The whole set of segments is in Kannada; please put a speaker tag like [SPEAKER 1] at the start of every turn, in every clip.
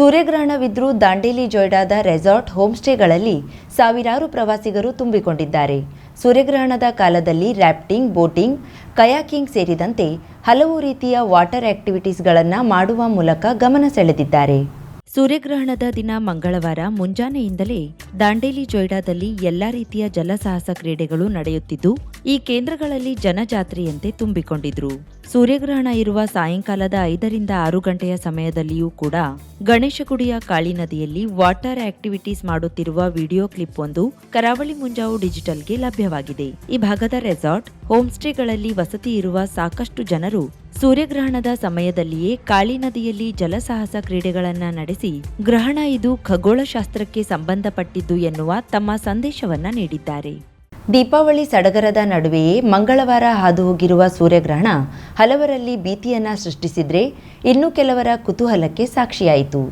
[SPEAKER 1] ಸೂರ್ಯಗ್ರಹಣವಿದ್ರೂ ದಾಂಡೇಲಿ ಜೊಯ್ಡಾದ ರೆಸಾರ್ಟ್ ಹೋಮ್ಸ್ಟೇಗಳಲ್ಲಿ ಸಾವಿರಾರು ಪ್ರವಾಸಿಗರು ತುಂಬಿಕೊಂಡಿದ್ದಾರೆ ಸೂರ್ಯಗ್ರಹಣದ ಕಾಲದಲ್ಲಿ ರ್ಯಾಪ್ಟಿಂಗ್ ಬೋಟಿಂಗ್ ಕಯಾಕಿಂಗ್ ಸೇರಿದಂತೆ ಹಲವು ರೀತಿಯ ವಾಟರ್ ಆಕ್ಟಿವಿಟೀಸ್ಗಳನ್ನು ಮಾಡುವ ಮೂಲಕ ಗಮನ ಸೆಳೆದಿದ್ದಾರೆ ಸೂರ್ಯಗ್ರಹಣದ ದಿನ ಮಂಗಳವಾರ ಮುಂಜಾನೆಯಿಂದಲೇ ದಾಂಡೇಲಿ ಜೊಯ್ಡಾದಲ್ಲಿ ಎಲ್ಲಾ ರೀತಿಯ ಜಲಸಾಹಸ ಕ್ರೀಡೆಗಳು ನಡೆಯುತ್ತಿದ್ದು ಈ ಕೇಂದ್ರಗಳಲ್ಲಿ ಜನಜಾತ್ರೆಯಂತೆ ತುಂಬಿಕೊಂಡಿದ್ರು ಸೂರ್ಯಗ್ರಹಣ ಇರುವ ಸಾಯಂಕಾಲದ ಐದರಿಂದ ಆರು ಗಂಟೆಯ ಸಮಯದಲ್ಲಿಯೂ ಕೂಡ ಗಣೇಶಗುಡಿಯ ಕಾಳಿ ನದಿಯಲ್ಲಿ ವಾಟರ್ ಆಕ್ಟಿವಿಟೀಸ್ ಮಾಡುತ್ತಿರುವ ವಿಡಿಯೋ ಕ್ಲಿಪ್ ಒಂದು ಕರಾವಳಿ ಮುಂಜಾವು ಡಿಜಿಟಲ್ಗೆ ಲಭ್ಯವಾಗಿದೆ ಈ ಭಾಗದ ರೆಸಾರ್ಟ್ ಹೋಮ್ಸ್ಟೇಗಳಲ್ಲಿ ವಸತಿ ಇರುವ ಸಾಕಷ್ಟು ಜನರು ಸೂರ್ಯಗ್ರಹಣದ ಸಮಯದಲ್ಲಿಯೇ ಕಾಳಿ ನದಿಯಲ್ಲಿ ಜಲಸಾಹಸ ಕ್ರೀಡೆಗಳನ್ನು ನಡೆಸಿ ಗ್ರಹಣ ಇದು ಖಗೋಳಶಾಸ್ತ್ರಕ್ಕೆ ಸಂಬಂಧಪಟ್ಟಿದ್ದು ಎನ್ನುವ ತಮ್ಮ ಸಂದೇಶವನ್ನ ನೀಡಿದ್ದಾರೆ ದೀಪಾವಳಿ ಸಡಗರದ ನಡುವೆಯೇ ಮಂಗಳವಾರ ಹಾದುಹೋಗಿರುವ ಸೂರ್ಯಗ್ರಹಣ ಹಲವರಲ್ಲಿ ಭೀತಿಯನ್ನ ಸೃಷ್ಟಿಸಿದ್ರೆ ಇನ್ನು ಕೆಲವರ ಕುತೂಹಲಕ್ಕೆ ಸಾಕ್ಷಿಯಾಯಿತು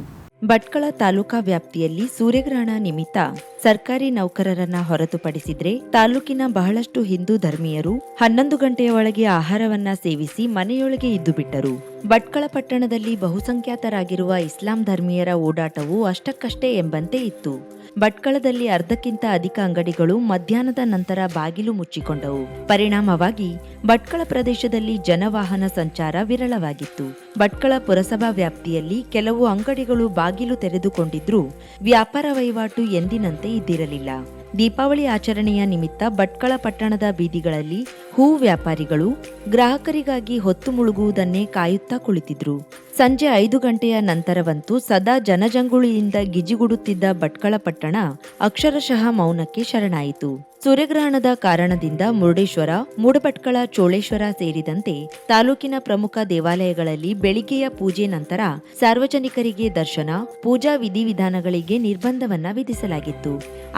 [SPEAKER 1] ಭಟ್ಕಳ ತಾಲೂಕಾ ವ್ಯಾಪ್ತಿಯಲ್ಲಿ ಸೂರ್ಯಗ್ರಹಣ ನಿಮಿತ್ತ ಸರ್ಕಾರಿ ನೌಕರರನ್ನ ಹೊರತುಪಡಿಸಿದ್ರೆ ತಾಲೂಕಿನ ಬಹಳಷ್ಟು ಹಿಂದೂ ಧರ್ಮೀಯರು ಹನ್ನೊಂದು ಗಂಟೆಯ ಒಳಗೆ ಆಹಾರವನ್ನ ಸೇವಿಸಿ ಮನೆಯೊಳಗೆ ಇದ್ದು ಬಿಟ್ಟರು ಭಟ್ಕಳ ಪಟ್ಟಣದಲ್ಲಿ ಬಹುಸಂಖ್ಯಾತರಾಗಿರುವ ಇಸ್ಲಾಂ ಧರ್ಮೀಯರ ಓಡಾಟವು ಅಷ್ಟಕ್ಕಷ್ಟೇ ಎಂಬಂತೆ ಇತ್ತು ಭಟ್ಕಳದಲ್ಲಿ ಅರ್ಧಕ್ಕಿಂತ ಅಧಿಕ ಅಂಗಡಿಗಳು ಮಧ್ಯಾಹ್ನದ ನಂತರ ಬಾಗಿಲು ಮುಚ್ಚಿಕೊಂಡವು ಪರಿಣಾಮವಾಗಿ ಭಟ್ಕಳ ಪ್ರದೇಶದಲ್ಲಿ ಜನವಾಹನ ಸಂಚಾರ ವಿರಳವಾಗಿತ್ತು ಭಟ್ಕಳ ಪುರಸಭಾ ವ್ಯಾಪ್ತಿಯಲ್ಲಿ ಕೆಲವು ಅಂಗಡಿಗಳು ಬಾಗಿಲು ತೆರೆದುಕೊಂಡಿದ್ರೂ ವ್ಯಾಪಾರ ವಹಿವಾಟು ಎಂದಿನಂತೆ ಇದ್ದಿರಲಿಲ್ಲ ದೀಪಾವಳಿ ಆಚರಣೆಯ ನಿಮಿತ್ತ ಭಟ್ಕಳ ಪಟ್ಟಣದ ಬೀದಿಗಳಲ್ಲಿ ಹೂ ವ್ಯಾಪಾರಿಗಳು ಗ್ರಾಹಕರಿಗಾಗಿ ಹೊತ್ತು ಮುಳುಗುವುದನ್ನೇ ಕಾಯುತ್ತಾ ಕುಳಿತಿದ್ರು ಸಂಜೆ ಐದು ಗಂಟೆಯ ನಂತರವಂತೂ ಸದಾ ಜನಜಂಗುಳಿಯಿಂದ ಗಿಜಿಗುಡುತ್ತಿದ್ದ ಭಟ್ಕಳ ಪಟ್ಟಣ ಅಕ್ಷರಶಃ ಮೌನಕ್ಕೆ ಶರಣಾಯಿತು ಸೂರ್ಯಗ್ರಹಣದ ಕಾರಣದಿಂದ ಮುರುಡೇಶ್ವರ ಮೂಡಭಟ್ಕಳ ಚೋಳೇಶ್ವರ ಸೇರಿದಂತೆ ತಾಲೂಕಿನ ಪ್ರಮುಖ ದೇವಾಲಯಗಳಲ್ಲಿ ಬೆಳಿಗ್ಗೆಯ ಪೂಜೆ ನಂತರ ಸಾರ್ವಜನಿಕರಿಗೆ ದರ್ಶನ ಪೂಜಾ ವಿಧಿವಿಧಾನಗಳಿಗೆ ನಿರ್ಬಂಧವನ್ನ ವಿಧಿಸಲಾಗಿತ್ತು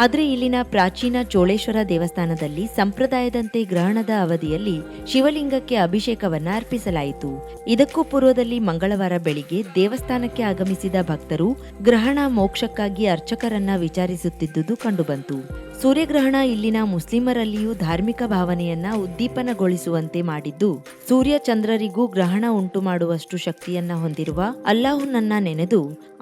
[SPEAKER 1] ಆದರೆ ಇಲ್ಲಿನ ಪ್ರಾಚೀನ ಚೋಳೇಶ್ವರ ದೇವಸ್ಥಾನದಲ್ಲಿ ಸಂಪ್ರದಾಯದಂತೆ ಗ್ರಹಣದ ಅವಧಿಯಲ್ಲಿ ಶಿವಲಿಂಗಕ್ಕೆ ಅಭಿಷೇಕವನ್ನ ಅರ್ಪಿಸಲಾಯಿತು ಇದಕ್ಕೂ ಪೂರ್ವದಲ್ಲಿ ಮಂಗಳವಾರ ಶುಕ್ರವಾರ ಬೆಳಿಗ್ಗೆ ದೇವಸ್ಥಾನಕ್ಕೆ ಆಗಮಿಸಿದ ಭಕ್ತರು ಗ್ರಹಣ ಮೋಕ್ಷಕ್ಕಾಗಿ ಅರ್ಚಕರನ್ನ ವಿಚಾರಿಸುತ್ತಿದ್ದುದು ಕಂಡುಬಂತು ಸೂರ್ಯಗ್ರಹಣ ಇಲ್ಲಿನ ಮುಸ್ಲಿಮರಲ್ಲಿಯೂ ಧಾರ್ಮಿಕ ಭಾವನೆಯನ್ನ ಉದ್ದೀಪನಗೊಳಿಸುವಂತೆ ಮಾಡಿದ್ದು ಸೂರ್ಯ ಚಂದ್ರರಿಗೂ ಗ್ರಹಣ ಉಂಟು ಮಾಡುವಷ್ಟು ಶಕ್ತಿಯನ್ನ ಹೊಂದಿರುವ ಅಲ್ಲಾಹುನನ್ನ ನೆನೆದು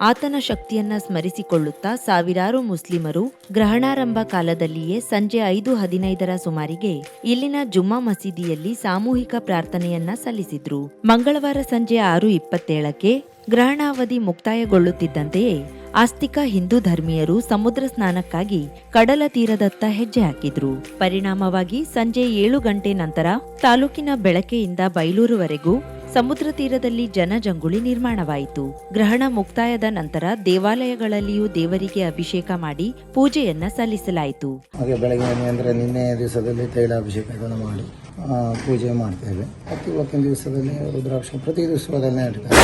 [SPEAKER 1] ಆತನ ಶಕ್ತಿಯನ್ನ ಸ್ಮರಿಸಿಕೊಳ್ಳುತ್ತಾ ಸಾವಿರಾರು ಮುಸ್ಲಿಮರು ಗ್ರಹಣಾರಂಭ ಕಾಲದಲ್ಲಿಯೇ ಸಂಜೆ ಐದು ಹದಿನೈದರ ಸುಮಾರಿಗೆ ಇಲ್ಲಿನ ಜುಮ್ಮಾ ಮಸೀದಿಯಲ್ಲಿ ಸಾಮೂಹಿಕ ಪ್ರಾರ್ಥನೆಯನ್ನ ಸಲ್ಲಿಸಿದ್ರು ಮಂಗಳವಾರ ಸಂಜೆ ಆರು ಇಪ್ಪತ್ತೇಳಕ್ಕೆ ಗ್ರಹಣಾವಧಿ ಮುಕ್ತಾಯಗೊಳ್ಳುತ್ತಿದ್ದಂತೆಯೇ ಆಸ್ತಿಕ ಹಿಂದೂ ಧರ್ಮೀಯರು ಸಮುದ್ರ ಸ್ನಾನಕ್ಕಾಗಿ ಕಡಲ ತೀರದತ್ತ ಹೆಜ್ಜೆ ಹಾಕಿದ್ರು ಪರಿಣಾಮವಾಗಿ ಸಂಜೆ ಏಳು ಗಂಟೆ ನಂತರ ತಾಲೂಕಿನ ಬೆಳಕೆಯಿಂದ ಬೈಲೂರುವರೆಗೂ ಸಮುದ್ರ ತೀರದಲ್ಲಿ ಜನಜಂಗುಳಿ ನಿರ್ಮಾಣವಾಯಿತು ಗ್ರಹಣ ಮುಕ್ತಾಯದ ನಂತರ ದೇವಾಲಯಗಳಲ್ಲಿಯೂ ದೇವರಿಗೆ ಅಭಿಷೇಕ ಮಾಡಿ ಪೂಜೆಯನ್ನ ಸಲ್ಲಿಸಲಾಯಿತು
[SPEAKER 2] ಹಾಗೆ ಬೆಳಗ್ಗೆ ನಿನ್ನೆ ದಿವಸದಲ್ಲಿ ತೈಲ ಮಾಡಿ ಪೂಜೆ ಮಾಡ್ತೇವೆ ಇವತ್ತಿನ ದಿವಸದಲ್ಲಿ ರುದ್ರಾಭಿಷೇಕ ಪ್ರತಿ ರುದ್ರಾಭಿಷೇಕ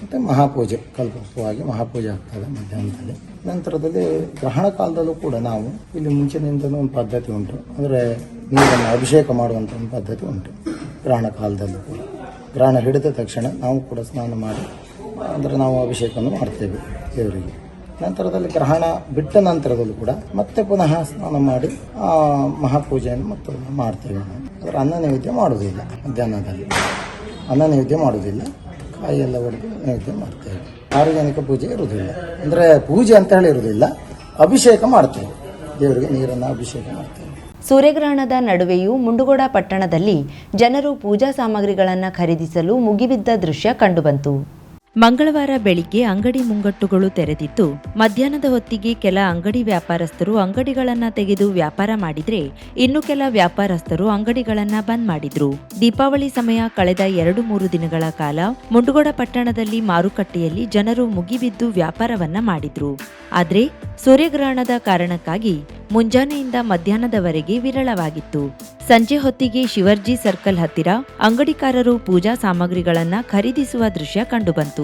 [SPEAKER 2] ಮತ್ತು ಮಹಾಪೂಜೆ ಕಲ್ಪೋತ್ಸವವಾಗಿ ಮಹಾಪೂಜೆ ಆಗ್ತದೆ ಮಧ್ಯಾಹ್ನದಲ್ಲಿ ನಂತರದಲ್ಲಿ ಗ್ರಹಣ ಕಾಲದಲ್ಲೂ ಕೂಡ ನಾವು ಇಲ್ಲಿ ಮುಂಚಿನಿಂದಲೂ ಒಂದು ಪದ್ಧತಿ ಉಂಟು ಅಂದರೆ ನೀರನ್ನು ಅಭಿಷೇಕ ಮಾಡುವಂಥ ಒಂದು ಪದ್ಧತಿ ಉಂಟು ಗ್ರಹಣ ಕಾಲದಲ್ಲೂ ಕೂಡ ಗ್ರಹಣ ಹಿಡಿದ ತಕ್ಷಣ ನಾವು ಕೂಡ ಸ್ನಾನ ಮಾಡಿ ಅಂದರೆ ನಾವು ಅಭಿಷೇಕವನ್ನು ಮಾಡ್ತೇವೆ ದೇವರಿಗೆ ನಂತರದಲ್ಲಿ ಗ್ರಹಣ ಬಿಟ್ಟ ನಂತರದಲ್ಲೂ ಕೂಡ ಮತ್ತೆ ಪುನಃ ಸ್ನಾನ ಮಾಡಿ ಮಹಾಪೂಜೆಯನ್ನು ಮತ್ತು ಮಾಡ್ತೇವೆ ನಾವು ಅದರ ಅನ್ನ ನೈವೇದ್ಯ ಮಾಡುವುದಿಲ್ಲ ಮಧ್ಯಾಹ್ನದಲ್ಲಿ ಅನ್ನ ನೈವೇದ್ಯ ಮಾಡುವುದಿಲ್ಲ ಕಾಯಿಯೆಲ್ಲ ಹೊಡೆದು ನೈವೇದ್ಯ ಮಾಡ್ತೇವೆ ಸಾರ್ವಜನಿಕ ಪೂಜೆ ಇರುವುದಿಲ್ಲ ಅಂದರೆ ಪೂಜೆ ಅಂತ ಹೇಳಿರುವುದಿಲ್ಲ ಅಭಿಷೇಕ ಮಾಡ್ತೇವೆ ದೇವರಿಗೆ ನೀರನ್ನು ಅಭಿಷೇಕ ಮಾಡ್ತೇವೆ
[SPEAKER 1] ಸೂರ್ಯಗ್ರಹಣದ ನಡುವೆಯೂ ಮುಂಡುಗೋಡ ಪಟ್ಟಣದಲ್ಲಿ ಜನರು ಪೂಜಾ ಸಾಮಗ್ರಿಗಳನ್ನು ಖರೀದಿಸಲು ಮುಗಿಬಿದ್ದ ದೃಶ್ಯ ಕಂಡುಬಂತು ಮಂಗಳವಾರ ಬೆಳಿಗ್ಗೆ ಅಂಗಡಿ ಮುಂಗಟ್ಟುಗಳು ತೆರೆದಿದ್ದು ಮಧ್ಯಾಹ್ನದ ಹೊತ್ತಿಗೆ ಕೆಲ ಅಂಗಡಿ ವ್ಯಾಪಾರಸ್ಥರು ಅಂಗಡಿಗಳನ್ನ ತೆಗೆದು ವ್ಯಾಪಾರ ಮಾಡಿದ್ರೆ ಇನ್ನು ಕೆಲ ವ್ಯಾಪಾರಸ್ಥರು ಅಂಗಡಿಗಳನ್ನ ಬಂದ್ ಮಾಡಿದ್ರು ದೀಪಾವಳಿ ಸಮಯ ಕಳೆದ ಎರಡು ಮೂರು ದಿನಗಳ ಕಾಲ ಮುಂಡಗೋಡ ಪಟ್ಟಣದಲ್ಲಿ ಮಾರುಕಟ್ಟೆಯಲ್ಲಿ ಜನರು ಮುಗಿಬಿದ್ದು ವ್ಯಾಪಾರವನ್ನ ಮಾಡಿದ್ರು ಆದ್ರೆ ಸೂರ್ಯಗ್ರಹಣದ ಕಾರಣಕ್ಕಾಗಿ ಮುಂಜಾನೆಯಿಂದ ಮಧ್ಯಾಹ್ನದವರೆಗೆ ವಿರಳವಾಗಿತ್ತು ಸಂಜೆ ಹೊತ್ತಿಗೆ ಶಿವರ್ಜಿ ಸರ್ಕಲ್ ಹತ್ತಿರ ಅಂಗಡಿಕಾರರು ಪೂಜಾ ಸಾಮಗ್ರಿಗಳನ್ನ ಖರೀದಿಸುವ ದೃಶ್ಯ ಕಂಡುಬಂತು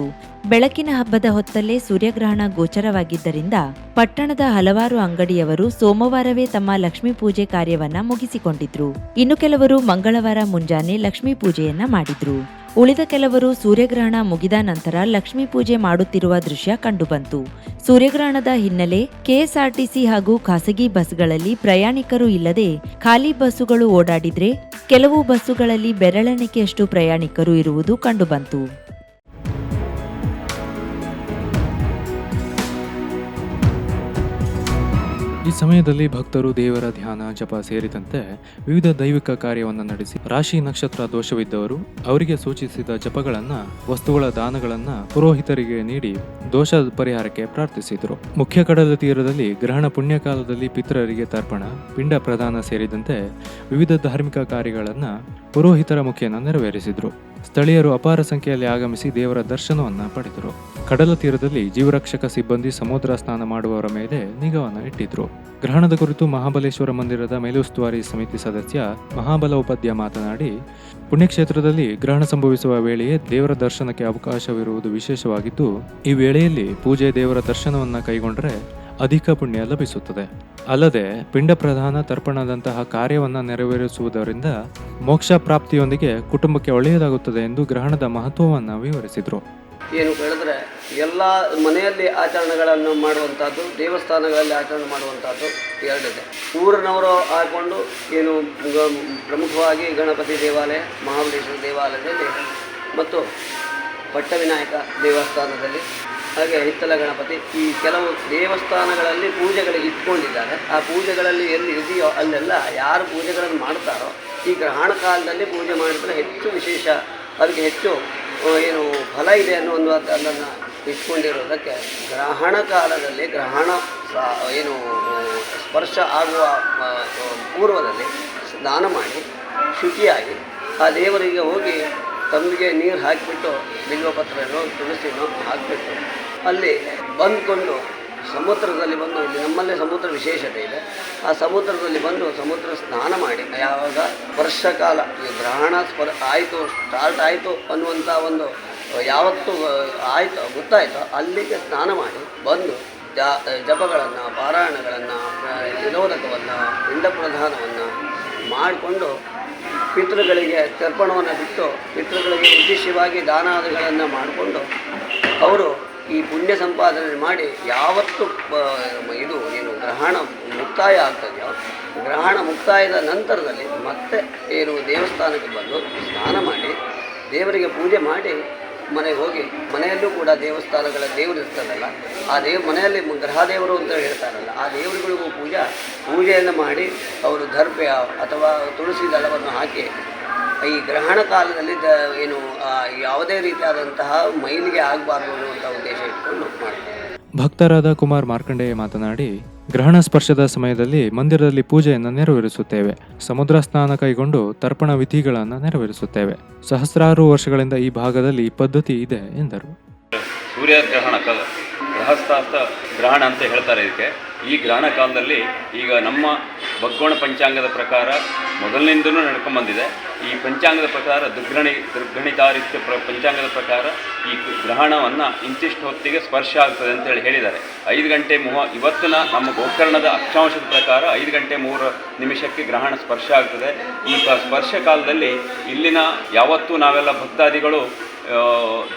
[SPEAKER 1] ಬೆಳಕಿನ ಹಬ್ಬದ ಹೊತ್ತಲ್ಲೇ ಸೂರ್ಯಗ್ರಹಣ ಗೋಚರವಾಗಿದ್ದರಿಂದ ಪಟ್ಟಣದ ಹಲವಾರು ಅಂಗಡಿಯವರು ಸೋಮವಾರವೇ ತಮ್ಮ ಲಕ್ಷ್ಮೀ ಪೂಜೆ ಕಾರ್ಯವನ್ನ ಮುಗಿಸಿಕೊಂಡಿದ್ರು ಇನ್ನು ಕೆಲವರು ಮಂಗಳವಾರ ಮುಂಜಾನೆ ಲಕ್ಷ್ಮೀ ಪೂಜೆಯನ್ನ ಮಾಡಿದ್ರು ಉಳಿದ ಕೆಲವರು ಸೂರ್ಯಗ್ರಹಣ ಮುಗಿದ ನಂತರ ಲಕ್ಷ್ಮೀ ಪೂಜೆ ಮಾಡುತ್ತಿರುವ ದೃಶ್ಯ ಕಂಡುಬಂತು ಸೂರ್ಯಗ್ರಹಣದ ಹಿನ್ನೆಲೆ ಕೆಎಸ್ಆರ್ಟಿಸಿ ಹಾಗೂ ಖಾಸಗಿ ಬಸ್ಗಳಲ್ಲಿ ಪ್ರಯಾಣಿಕರು ಇಲ್ಲದೆ ಖಾಲಿ ಬಸ್ಸುಗಳು ಓಡಾಡಿದ್ರೆ ಕೆಲವು ಬಸ್ಸುಗಳಲ್ಲಿ ಬೆರಳೆಣಿಕೆಯಷ್ಟು ಪ್ರಯಾಣಿಕರು ಇರುವುದು ಕಂಡುಬಂತು
[SPEAKER 3] ಈ ಸಮಯದಲ್ಲಿ ಭಕ್ತರು ದೇವರ ಧ್ಯಾನ ಜಪ ಸೇರಿದಂತೆ ವಿವಿಧ ದೈವಿಕ ಕಾರ್ಯವನ್ನು ನಡೆಸಿ ರಾಶಿ ನಕ್ಷತ್ರ ದೋಷವಿದ್ದವರು ಅವರಿಗೆ ಸೂಚಿಸಿದ ಜಪಗಳನ್ನ ವಸ್ತುಗಳ ದಾನಗಳನ್ನ ಪುರೋಹಿತರಿಗೆ ನೀಡಿ ದೋಷ ಪರಿಹಾರಕ್ಕೆ ಪ್ರಾರ್ಥಿಸಿದರು ಮುಖ್ಯ ಕಡಲ ತೀರದಲ್ಲಿ ಗ್ರಹಣ ಪುಣ್ಯಕಾಲದಲ್ಲಿ ಪಿತ್ರರಿಗೆ ತರ್ಪಣ ಪಿಂಡ ಪ್ರದಾನ ಸೇರಿದಂತೆ ವಿವಿಧ ಧಾರ್ಮಿಕ ಕಾರ್ಯಗಳನ್ನು ಪುರೋಹಿತರ ಮುಖೇನ ನೆರವೇರಿಸಿದರು ಸ್ಥಳೀಯರು ಅಪಾರ ಸಂಖ್ಯೆಯಲ್ಲಿ ಆಗಮಿಸಿ ದೇವರ ದರ್ಶನವನ್ನು ಪಡೆದರು ಕಡಲ ತೀರದಲ್ಲಿ ಜೀವರಕ್ಷಕ ಸಿಬ್ಬಂದಿ ಸಮುದ್ರ ಸ್ನಾನ ಮಾಡುವವರ ಮೇಲೆ ನಿಗವನ್ನು ಇಟ್ಟಿದ್ರು ಗ್ರಹಣದ ಕುರಿತು ಮಹಾಬಲೇಶ್ವರ ಮಂದಿರದ ಮೇಲುಸ್ತುವಾರಿ ಸಮಿತಿ ಸದಸ್ಯ ಮಹಾಬಲ ಉಪಾಧ್ಯ ಮಾತನಾಡಿ ಪುಣ್ಯಕ್ಷೇತ್ರದಲ್ಲಿ ಗ್ರಹಣ ಸಂಭವಿಸುವ ವೇಳೆಯೇ ದೇವರ ದರ್ಶನಕ್ಕೆ ಅವಕಾಶವಿರುವುದು ವಿಶೇಷವಾಗಿದ್ದು ಈ ವೇಳೆಯಲ್ಲಿ ಪೂಜೆ ದೇವರ ದರ್ಶನವನ್ನು ಕೈಗೊಂಡರೆ ಅಧಿಕ ಪುಣ್ಯ ಲಭಿಸುತ್ತದೆ ಅಲ್ಲದೆ ಪಿಂಡ ಪ್ರಧಾನ ತರ್ಪಣದಂತಹ ಕಾರ್ಯವನ್ನು ನೆರವೇರಿಸುವುದರಿಂದ ಮೋಕ್ಷ ಪ್ರಾಪ್ತಿಯೊಂದಿಗೆ ಕುಟುಂಬಕ್ಕೆ ಒಳ್ಳೆಯದಾಗುತ್ತದೆ ಎಂದು ಗ್ರಹಣದ ಮಹತ್ವವನ್ನು ವಿವರಿಸಿದರು
[SPEAKER 4] ಏನು ಹೇಳಿದ್ರೆ ಎಲ್ಲ ಮನೆಯಲ್ಲಿ ಆಚರಣೆಗಳನ್ನು ಮಾಡುವಂಥದ್ದು ದೇವಸ್ಥಾನಗಳಲ್ಲಿ ಆಚರಣೆ ಮಾಡುವಂಥದ್ದು ಎರಡಿದೆ ಊರಿನವರು ಹಾಕೊಂಡು ಏನು ಪ್ರಮುಖವಾಗಿ ಗಣಪತಿ ದೇವಾಲಯ ಮಹಾಬಲೇಶ್ವರ ದೇವಾಲಯದಲ್ಲಿ ಮತ್ತು ಪಟ್ಟವಿನಾಯಕ ದೇವಸ್ಥಾನದಲ್ಲಿ ಹಾಗೆ ಹಿತ್ತಲ ಗಣಪತಿ ಈ ಕೆಲವು ದೇವಸ್ಥಾನಗಳಲ್ಲಿ ಪೂಜೆಗಳಿಗೆ ಇಟ್ಕೊಂಡಿದ್ದಾರೆ ಆ ಪೂಜೆಗಳಲ್ಲಿ ಎಲ್ಲಿ ಇದೆಯೋ ಅಲ್ಲೆಲ್ಲ ಯಾರು ಪೂಜೆಗಳನ್ನು ಮಾಡ್ತಾರೋ ಈ ಗ್ರಹಣ ಕಾಲದಲ್ಲಿ ಪೂಜೆ ಮಾಡಿದ್ರೆ ಹೆಚ್ಚು ವಿಶೇಷ ಅದಕ್ಕೆ ಹೆಚ್ಚು ಏನು ಫಲ ಇದೆ ಅನ್ನೋ ಒಂದು ಅದನ್ನು ಇಟ್ಕೊಂಡಿರೋದಕ್ಕೆ ಗ್ರಹಣ ಕಾಲದಲ್ಲಿ ಗ್ರಹಣ ಏನು ಸ್ಪರ್ಶ ಆಗುವ ಪೂರ್ವದಲ್ಲಿ ಸ್ನಾನ ಮಾಡಿ ಶುಚಿಯಾಗಿ ಆ ದೇವರಿಗೆ ಹೋಗಿ ತಂಬಿಗೆ ನೀರು ಹಾಕಿಬಿಟ್ಟು ಬಿಲ್ವಪತ್ರನೋ ತುಳಸಿನೋ ಹಾಕಿಬಿಟ್ಟು ಅಲ್ಲಿ ಬಂದುಕೊಂಡು ಸಮುದ್ರದಲ್ಲಿ ಬಂದು ಇಲ್ಲಿ ನಮ್ಮಲ್ಲೇ ಸಮುದ್ರ ವಿಶೇಷತೆ ಇದೆ ಆ ಸಮುದ್ರದಲ್ಲಿ ಬಂದು ಸಮುದ್ರ ಸ್ನಾನ ಮಾಡಿ ಯಾವಾಗ ವರ್ಷಕಾಲ ಈ ಗ್ರಹಣ ಸ್ಪರ್ ಆಯಿತು ಸ್ಟಾರ್ಟ್ ಆಯಿತು ಅನ್ನುವಂಥ ಒಂದು ಯಾವತ್ತು ಆಯಿತು ಗೊತ್ತಾಯಿತು ಅಲ್ಲಿಗೆ ಸ್ನಾನ ಮಾಡಿ ಬಂದು ಜಪಗಳನ್ನು ಪಾರಾಯಣಗಳನ್ನು ನಿರೋಧಕವನ್ನು ಪಿಂಡ ಪ್ರಧಾನವನ್ನು ಮಾಡಿಕೊಂಡು ಪಿತೃಗಳಿಗೆ ತರ್ಪಣವನ್ನು ಬಿಟ್ಟು ಪಿತೃಗಳಿಗೆ ವಿಶೇಷವಾಗಿ ದಾನಾದಿಗಳನ್ನು ಮಾಡಿಕೊಂಡು ಅವರು ಈ ಪುಣ್ಯ ಸಂಪಾದನೆ ಮಾಡಿ ಯಾವತ್ತು ಇದು ಏನು ಗ್ರಹಣ ಮುಕ್ತಾಯ ಆಗ್ತದೆಯೋ ಗ್ರಹಣ ಮುಕ್ತಾಯದ ನಂತರದಲ್ಲಿ ಮತ್ತೆ ಏನು ದೇವಸ್ಥಾನಕ್ಕೆ ಬಂದು ಸ್ನಾನ ಮಾಡಿ ದೇವರಿಗೆ ಪೂಜೆ ಮಾಡಿ ಮನೆಗೆ ಹೋಗಿ ಮನೆಯಲ್ಲೂ ಕೂಡ ದೇವಸ್ಥಾನಗಳ ದೇವರು ಇರ್ತದಲ್ಲ ಆ ದೇವ್ ಮನೆಯಲ್ಲಿ ಗ್ರಹದೇವರು ಅಂತ ಹೇಳ್ತಾರಲ್ಲ ಆ ದೇವರುಗಳಿಗೂ ಪೂಜಾ ಪೂಜೆಯನ್ನು ಮಾಡಿ ಅವರು ದರ್ಪೆ ಅಥವಾ ತುಳಸಿ ದಳವನ್ನು ಹಾಕಿ ಈ ಗ್ರಹಣ ಕಾಲದಲ್ಲಿ ದ ಏನು ಯಾವುದೇ ರೀತಿಯಾದಂತಹ ಮೈಲಿಗೆ ಆಗಬಾರ್ದು ಅನ್ನುವಂಥ ಉದ್ದೇಶ ಇಟ್ಕೊಂಡು ಮಾಡ್ತಾರೆ
[SPEAKER 3] ಭಕ್ತರಾದ ಕುಮಾರ್ ಮಾರ್ಕಂಡೇಯ ಮಾತನಾಡಿ ಗ್ರಹಣ ಸ್ಪರ್ಶದ ಸಮಯದಲ್ಲಿ ಮಂದಿರದಲ್ಲಿ ಪೂಜೆಯನ್ನು ನೆರವೇರಿಸುತ್ತೇವೆ ಸಮುದ್ರ ಸ್ನಾನ ಕೈಗೊಂಡು ತರ್ಪಣ ವಿಧಿಗಳನ್ನು ನೆರವೇರಿಸುತ್ತೇವೆ ಸಹಸ್ರಾರು ವರ್ಷಗಳಿಂದ ಈ ಭಾಗದಲ್ಲಿ ಈ ಪದ್ಧತಿ ಇದೆ ಎಂದರು
[SPEAKER 5] ಗ್ರಹಣ ಕಾಲ ಗೃಹಸ್ಥಾಸ್ತ ಗ್ರಹಣ ಅಂತ ಹೇಳ್ತಾರೆ ಇದಕ್ಕೆ ಈ ಗ್ರಹಣ ಕಾಲದಲ್ಲಿ ಈಗ ನಮ್ಮ ಬಗ್ಗೋಣ ಪಂಚಾಂಗದ ಪ್ರಕಾರ ಮೊದಲಿನಿಂದಲೂ ಬಂದಿದೆ ಈ ಪಂಚಾಂಗದ ಪ್ರಕಾರ ದುರ್ಗಣಿ ದುರ್ಗಣಿತಾರಿತ್ಯ ಪ್ರ ಪಂಚಾಂಗದ ಪ್ರಕಾರ ಈ ಗ್ರಹಣವನ್ನು ಇಂತಿಷ್ಟು ಹೊತ್ತಿಗೆ ಸ್ಪರ್ಶ ಆಗ್ತದೆ ಅಂತೇಳಿ ಹೇಳಿದ್ದಾರೆ ಐದು ಗಂಟೆ ಮೂವ ಇವತ್ತಿನ ನಮ್ಮ ಗೋಕರ್ಣದ ಅಕ್ಷಾಂಶದ ಪ್ರಕಾರ ಐದು ಗಂಟೆ ಮೂರು ನಿಮಿಷಕ್ಕೆ ಗ್ರಹಣ ಸ್ಪರ್ಶ ಆಗ್ತದೆ ಈ ಸ್ಪರ್ಶ ಕಾಲದಲ್ಲಿ ಇಲ್ಲಿನ ಯಾವತ್ತೂ ನಾವೆಲ್ಲ ಭಕ್ತಾದಿಗಳು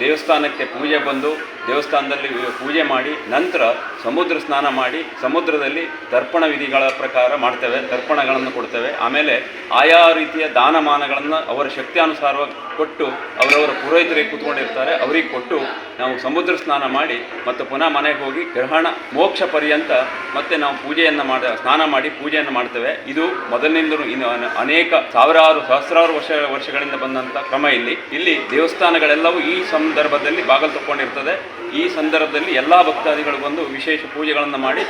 [SPEAKER 5] ದೇವಸ್ಥಾನಕ್ಕೆ ಪೂಜೆ ಬಂದು ದೇವಸ್ಥಾನದಲ್ಲಿ ಪೂಜೆ ಮಾಡಿ ನಂತರ ಸಮುದ್ರ ಸ್ನಾನ ಮಾಡಿ ಸಮುದ್ರದಲ್ಲಿ ತರ್ಪಣ ವಿಧಿಗಳ ಪ್ರಕಾರ ಮಾಡ್ತೇವೆ ತರ್ಪಣಗಳನ್ನು ಕೊಡ್ತೇವೆ ಆಮೇಲೆ ಆಯಾ ರೀತಿಯ ದಾನಮಾನಗಳನ್ನು ಅವರ ಶಕ್ತಿಯಾನುಸಾರವಾಗಿ ಕೊಟ್ಟು ಅವರವರ ಪುರೋಹಿತರಿಗೆ ಕೂತ್ಕೊಂಡಿರ್ತಾರೆ ಅವರಿಗೆ ಕೊಟ್ಟು ನಾವು ಸಮುದ್ರ ಸ್ನಾನ ಮಾಡಿ ಮತ್ತು ಪುನಃ ಮನೆಗೆ ಹೋಗಿ ಗ್ರಹಣ ಮೋಕ್ಷ ಪರ್ಯಂತ ಮತ್ತೆ ನಾವು ಪೂಜೆಯನ್ನು ಮಾಡ ಸ್ನಾನ ಮಾಡಿ ಪೂಜೆಯನ್ನು ಮಾಡ್ತೇವೆ ಇದು ಮೊದಲಿನಿಂದಲೂ ಇನ್ನು ಅನೇಕ ಸಾವಿರಾರು ಸಹಸ್ರಾರು ವರ್ಷ ವರ್ಷಗಳಿಂದ ಬಂದಂಥ ಕ್ರಮ ಇಲ್ಲಿ ಇಲ್ಲಿ ದೇವಸ್ಥಾನಗಳೆಲ್ಲವೂ ಈ ಸಂದರ್ಭದಲ್ಲಿ ಬಾಗಲು ತಕ್ಕೊಂಡಿರ್ತದೆ ಈ ಸಂದರ್ಭದಲ್ಲಿ ಎಲ್ಲ ಭಕ್ತಾದಿಗಳು ಬಂದು ವಿಶೇಷ ಪೂಜೆಗಳನ್ನು ಮಾಡಿ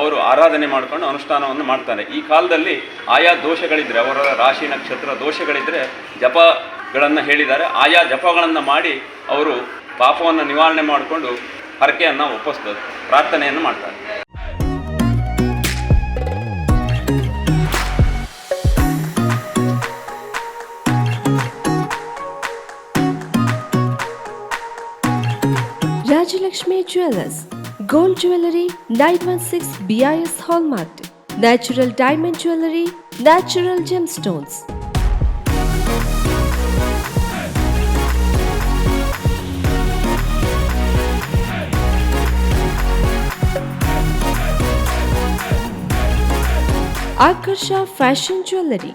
[SPEAKER 5] ಅವರು ಆರಾಧನೆ ಮಾಡಿಕೊಂಡು ಅನುಷ್ಠಾನವನ್ನು ಮಾಡ್ತಾರೆ ಈ ಕಾಲದಲ್ಲಿ ಆಯಾ ದೋಷಗಳಿದ್ದರೆ ಅವರ ರಾಶಿ ನಕ್ಷತ್ರ ದೋಷಗಳಿದ್ದರೆ ಜಪಗಳನ್ನು ಹೇಳಿದ್ದಾರೆ ಆಯಾ ಜಪಗಳನ್ನು ಮಾಡಿ ಅವರು ಪಾಪವನ್ನು ನಿವಾರಣೆ ಮಾಡಿಕೊಂಡು ಹರಕೆಯನ್ನು ಒಪ್ಪಿಸ್ತಾರೆ ಪ್ರಾರ್ಥನೆಯನ್ನು ಮಾಡ್ತಾರೆ
[SPEAKER 6] Lakshmi Jewelers, Gold Jewelry 916 BIS Hallmark, Natural Diamond Jewelry, Natural Gemstones. Akasha Fashion Jewelry